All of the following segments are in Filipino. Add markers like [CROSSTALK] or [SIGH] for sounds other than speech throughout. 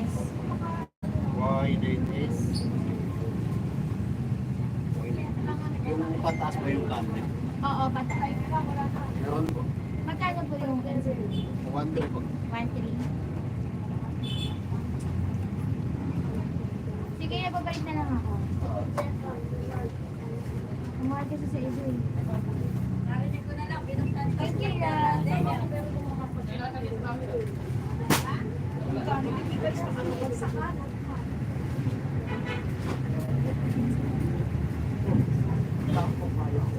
S. Y-S. Yung pataas ba yung camera? Oo, patay. Meron po. Magkano po yung Wonder po. 1.3? Sige, babalik na lang ako. Umuha kasi sa iso eh. Thank you, ah.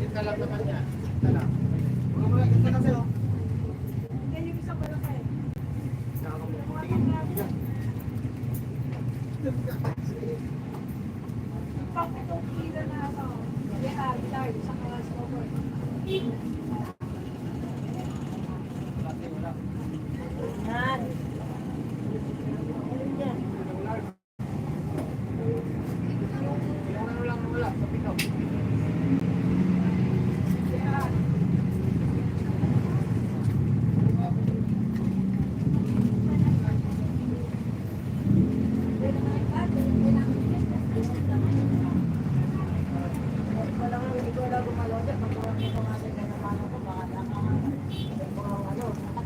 Ito lang naman niya. Ito lang. Ito lang sa'yo.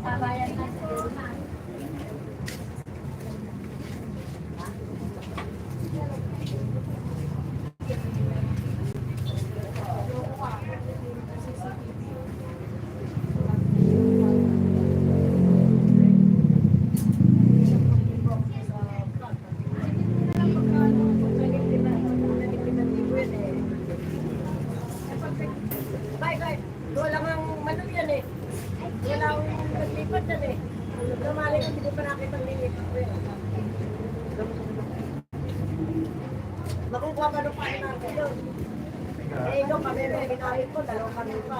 Nakabayan na. Bye, bye. Wala nga ano yan eh. Wala akong naglipat yan eh. Namali ko, hindi ko pa nakita ang lilipat ko yan. Makukuha ka nung pain natin yun. Eh, ikaw kami rin, ginamit ko, dalawa kami pa.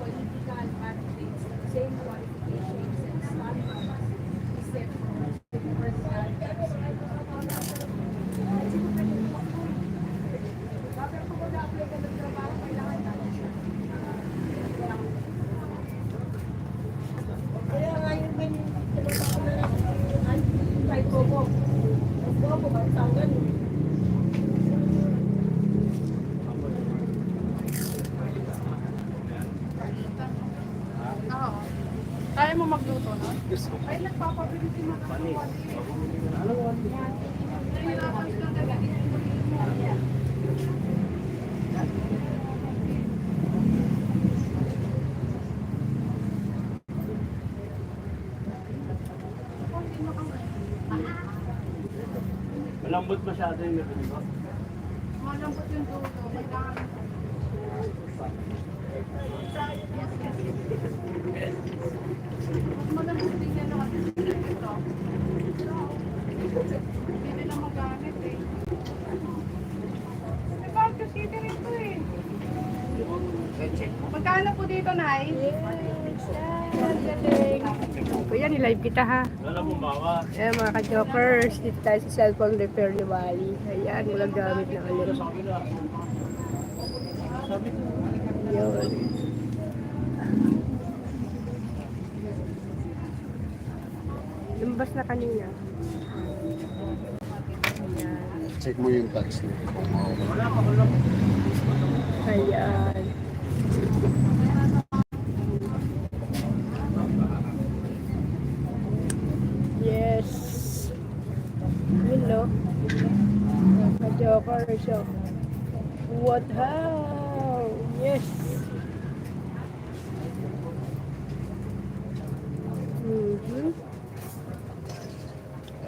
explain it. Malambot masyado yung nabili ko. Malambot yung dulo. Kailangan Mas malambot din yan naman. Ito. Hindi na magamit eh. Eh, bakit kasi rin to eh. Magkano po dito, Nay? Kuya, nilive kita ha. Wala bawa. Ayan mga ka-jokers, dito tayo sa cellphone repair ni Wally. Ayan, walang gamit na kami. Yun. bukas na kanina. Check mo yung touch niya. Ayan. Siya. What how? Yes. Mhm.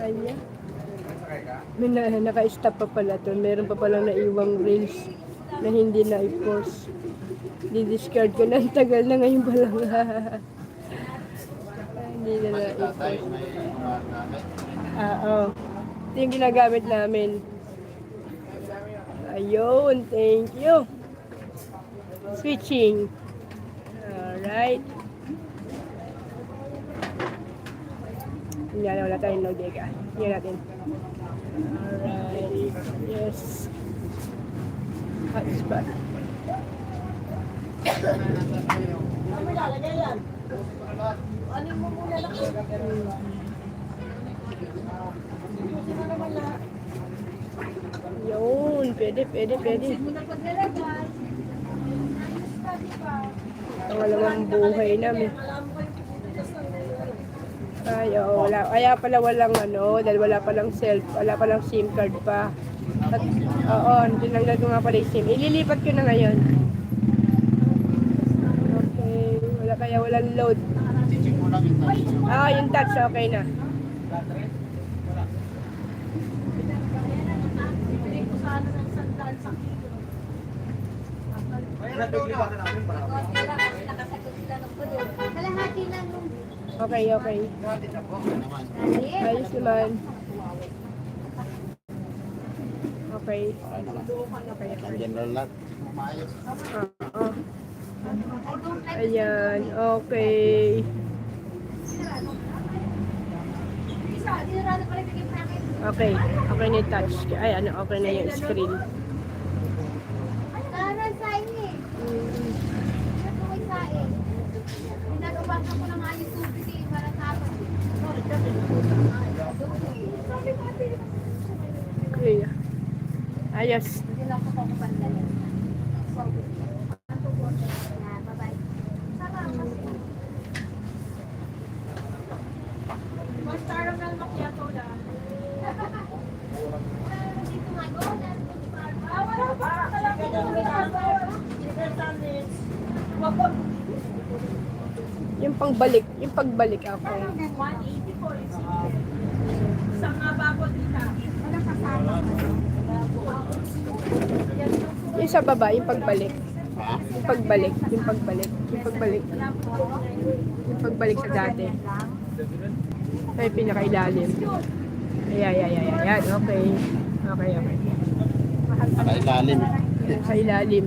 Ayan. May na, naka-stop pa pala to. Meron pa palang naiwang reels na hindi na i-post. Di-discard ko na. Ang tagal na ngayon pa lang. [LAUGHS] hindi na na i-post. Ah, oh. Ito yung ginagamit namin. Ayun, thank you. Switching. Alright. Yan, wala tayong lodega. Yan natin. Alright. Yes. Ano lalagay yan? Ano mo muna lang? Susi mo naman lahat. Yun, pwede, pwede, pwede. Pangalawang buhay namin. Ay, oo, wala. Kaya pala walang ano, dahil wala palang self, wala palang SIM card pa. At, oo, tinanggal ko nga pala yung SIM. Ililipat ko na ngayon. Okay, wala kaya walang load. Ah, yung touch, okay na. Bibili ko sana ng sandal sa kilo. Nakasagot sila ng pulo. Kalahati lang nung Okay, okay. Ayos naman. Okay. Okay, okay. general lot. Maayos. Oo. Ayan, okay. Okay, okay na yung touch. Ay, ano, okay na yung screen. Karan sa inyo eh. Mm, Ito ko isain. Pinagabasan ko ng ayos tubig eh, para tapos. Sabi ko ate, Okay. Ayos. hindi lang ko pa kupandalin. So, na, bye-bye. Salamat. Mas caramel macchiato lang. Dito nga, go na. Ah, wala pa. Kalaki na may caramel. Chicken sandwich. Wag ko. Yung pangbalik, yung pagbalik ako. 180 po. Sa nga ba po dita? Wala kasama. Yung sa baba, yung pagbalik. Ha? Yung pagbalik, yung pagbalik, yung pagbalik. Yung pagbalik sa dati. Ay, pinakailalim. Ayan, ayan, ayan, ayan. Okay. Okay, okay. Nakailalim. Sa ilalim.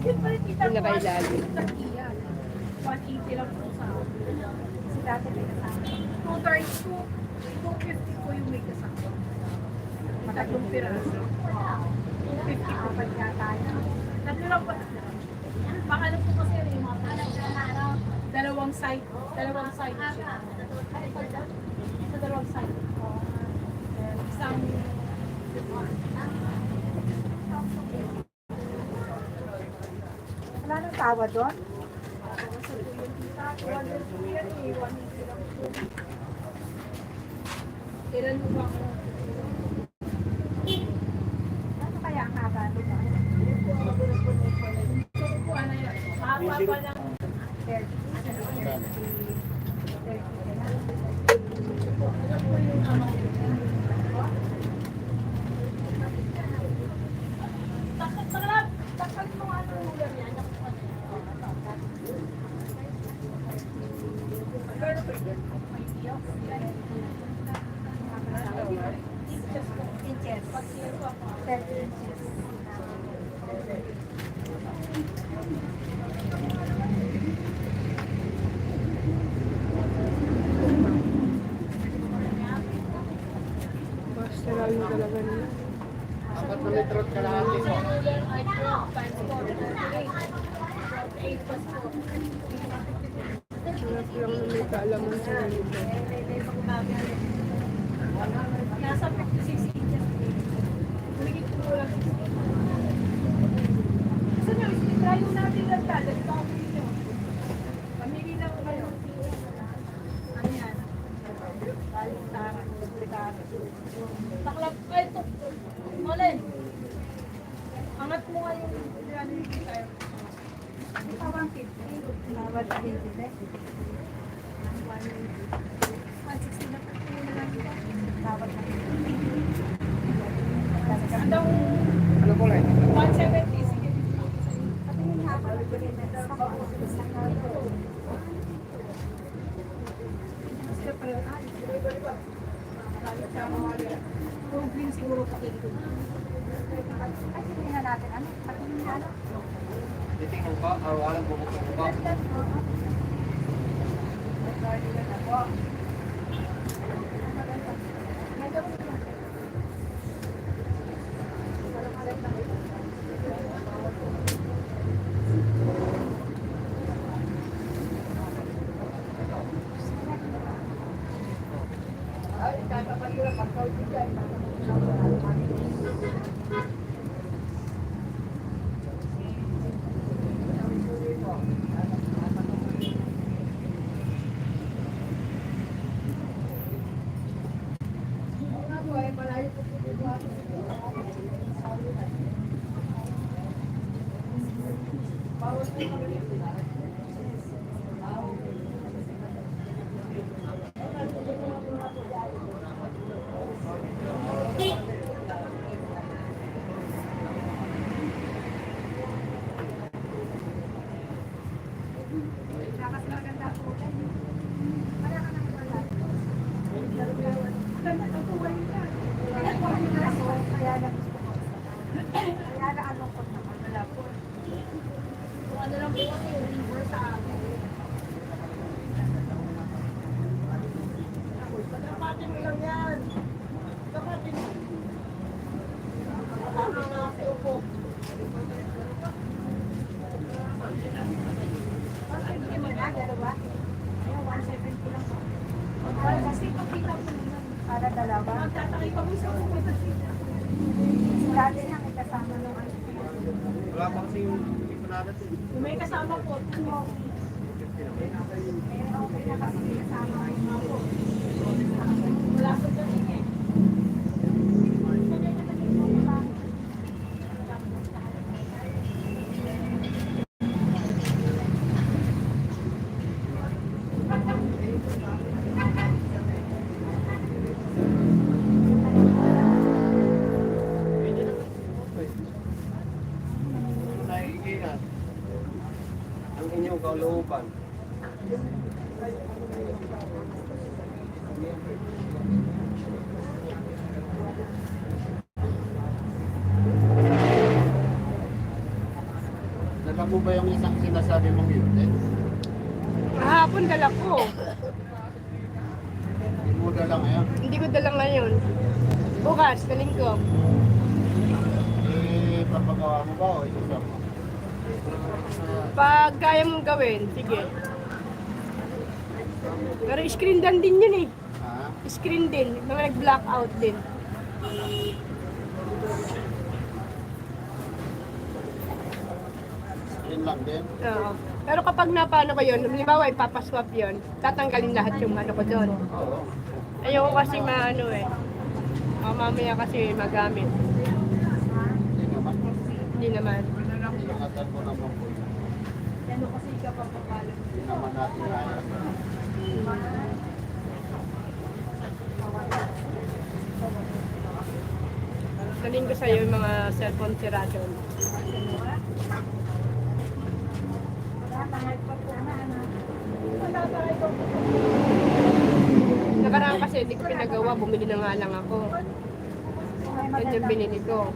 Yun pa rin kita ko. Pinakailalim. 180 lang po sa Si dati may kasama. 230 po. 250 po yung may kasama. Matatlong piraso. 250 po pagkataya. Tatlo lang po. Kasi yung mga Ano? dalawang side. Dalawang side siya. Sa. Isang Wala nang tawa doon? Ilan mo ba ako? Ano kaya ang haba nito? Po, ano yan? Mahaba pa Pastoral na talaga nila. Apat na metrot ka lahat dito. Sarap lang na may kaalaman sa nito. Nasa 56 inches. Kumikit ko lang Ano po lang? 170? Sige. Đưa mặt tôi. Wala pa kasi yung ipanada to. Kung may kasama po. Pero okay na kasi kasama yung mga po. Wala po dyan Mo ba yung isang sinasabi mong yun? Eh? Kahapon dala ko. Hindi mo dala ngayon. Hindi ko dala ngayon. Bukas, kaling ko. Eh, papagawa mo ba o ito mo? Pag kaya mong gawin, sige. Pero screen dan din yun eh. Ha? Screen din. Mga nag-blackout din. Lang din. Oo. Pero kapag napano ko yun, halimbawa ipapaswap yun, tatanggalin lahat yung ano ko doon. Oo. Ayoko kasi maano eh. O, mamaya kasi magamit. Hindi naman. Hindi naman. Ingatan mo naman po yun. Ano kasi ka pa papalag. Hindi naman natin kaya. Daling ko sa'yo yung mga cellphone sira doon. Nakaraan kasi hindi ko pinagawa, bumili na nga lang ako. Yan yung binili ko.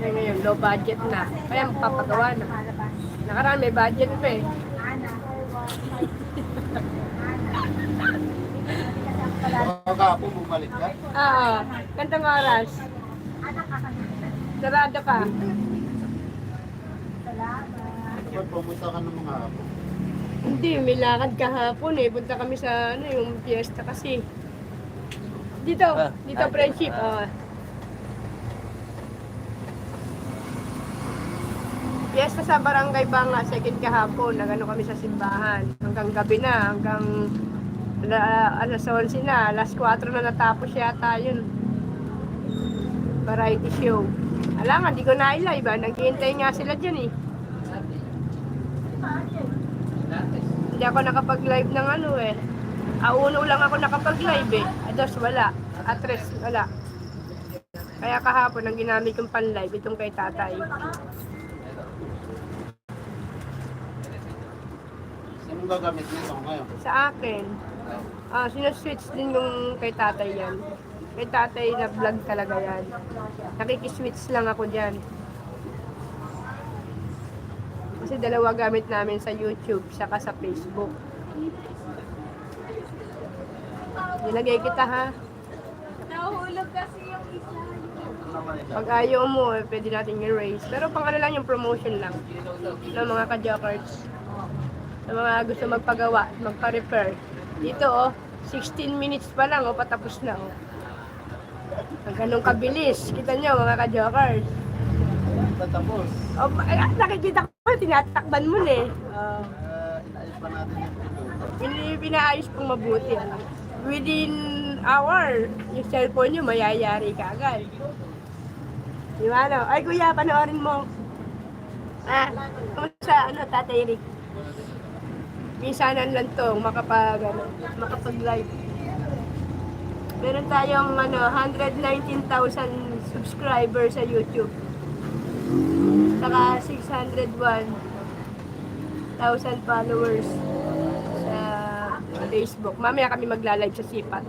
Kaya ngayon, low budget na. Kaya magpapagawa na. Nakaraan may budget pa eh. Ana. Baka po bumalik ka. Ah, kantang oras. Sarado ka. Salamat. Dapat pumunta ka ng mga apo. Hindi, may lakad kahapon eh. Punta kami sa ano, yung fiesta kasi. Dito, dito friendship. Oh. Fiesta sa Barangay Banga, second kahapon. Nagano kami sa simbahan. Hanggang gabi na, hanggang Ala, alas 11 na, alas 4 na natapos yata yun. Variety show. Ala nga, di ko na live ah. Naghihintay nga sila dyan eh. Hindi ako nakapag-live ng ano eh. Ah, uno lang ako nakapag-live eh. Ados, wala. Atres, wala. Kaya kahapon, ang ginamit kong pan-live, itong kay tatay. Sino gagamit nito ngayon? Sa akin, ah, sinaswitch din yung kay tatay yan. Kay tatay na vlog talaga yan. Nakikiswitch lang ako dyan. Kasi dalawa gamit namin sa YouTube, saka sa Facebook. Nilagay kita ha. Nahuhulog kasi yung isa. Pag ayaw mo, eh, pwede natin i-raise. Pero pang ano lang yung promotion lang ng mga ka-jokers. Sa mga gusto magpagawa, magpa-repair. Dito oh, 16 minutes pa lang oh, patapos na oh. Ang ganun kabilis. Kita nyo mga ka-jokers. Tatapos. Oh, ah, nakikita ko, tinatakban mo na eh. Ah, inayos pa natin yung Pinaayos mabuti. Within hour, yung cellphone nyo, mayayari ka agad. Di ba, ano? Ay, kuya, panoorin mo. Ah, kamusta, ano, tatay Rick? Minsanan lang to, makapag, ano, makapag-live. Meron tayong, ano, 119,000 subscribers sa YouTube. Saka 601,000 followers sa Facebook. Mamaya kami magla-live sa Sipat.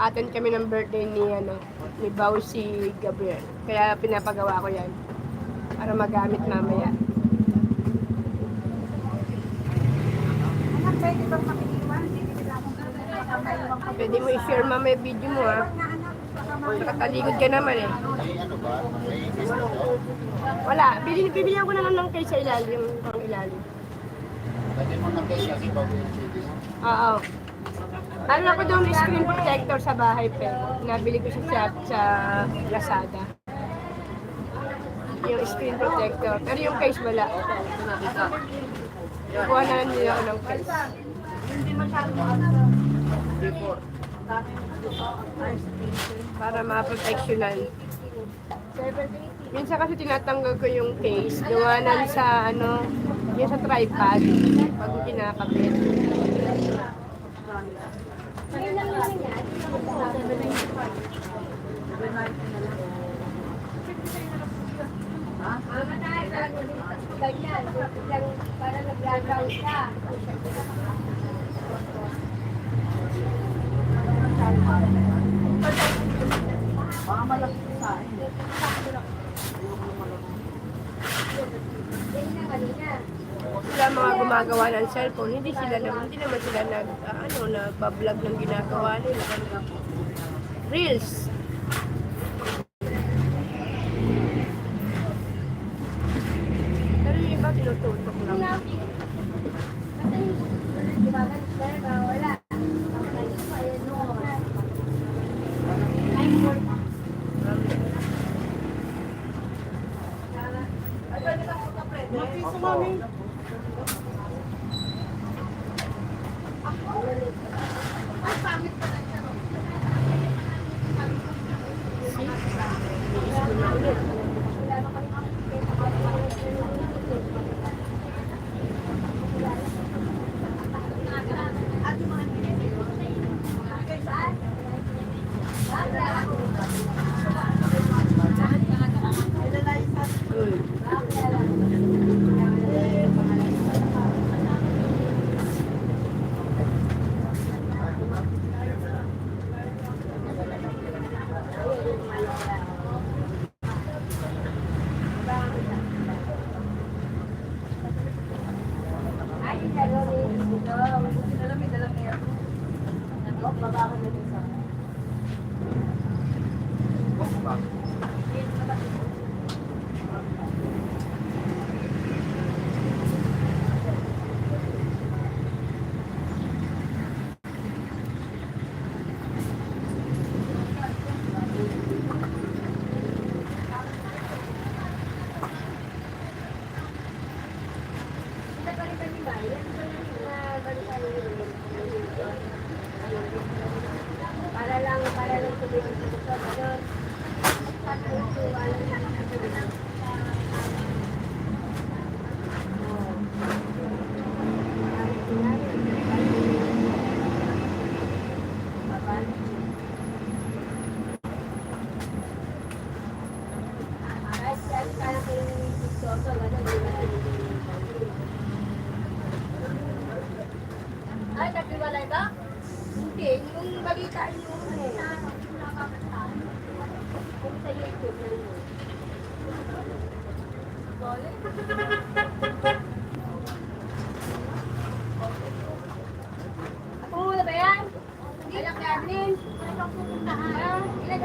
Aten kami ng birthday ni ano ni Bausi Gabriel. Kaya pinapagawa ko 'yan para magamit mamaya. Anak, pwede bang makiiwan? Hindi nila akong pagkakaiwan ko. Pwede mo i-share mamaya video mo ha. Na anak, baka Nakatalikod ka naman eh. May? May? Wala, bili bibigyan ko na lang ng kay sa ilalim, pang ilalim. Lagyan mo na kayo kasi bago yung CD. Oo. Ano ako doon screen protector sa bahay pe. Nabili ko siya sa, sa Lazada. Yung screen protector. Pero yung case wala. Kuha na lang nila ako ng case. Para ma-protectionan. Minsan kasi tinatanggal ko yung case. Gawanan sa ano, yung sa tripod. Pag kinakabit. Ayun lang naman yan. Ganyan, para siya. Sila mga gumagawa ng cellphone, hindi sila naman, hindi naman sila nag, ah, ano, nagpa-vlog ng ginagawa nila. Reels. Pero yung iba tinututok lang. Kasi, di ba, ganun, ba, wala. Ayun, no. Ay, work. Hmm.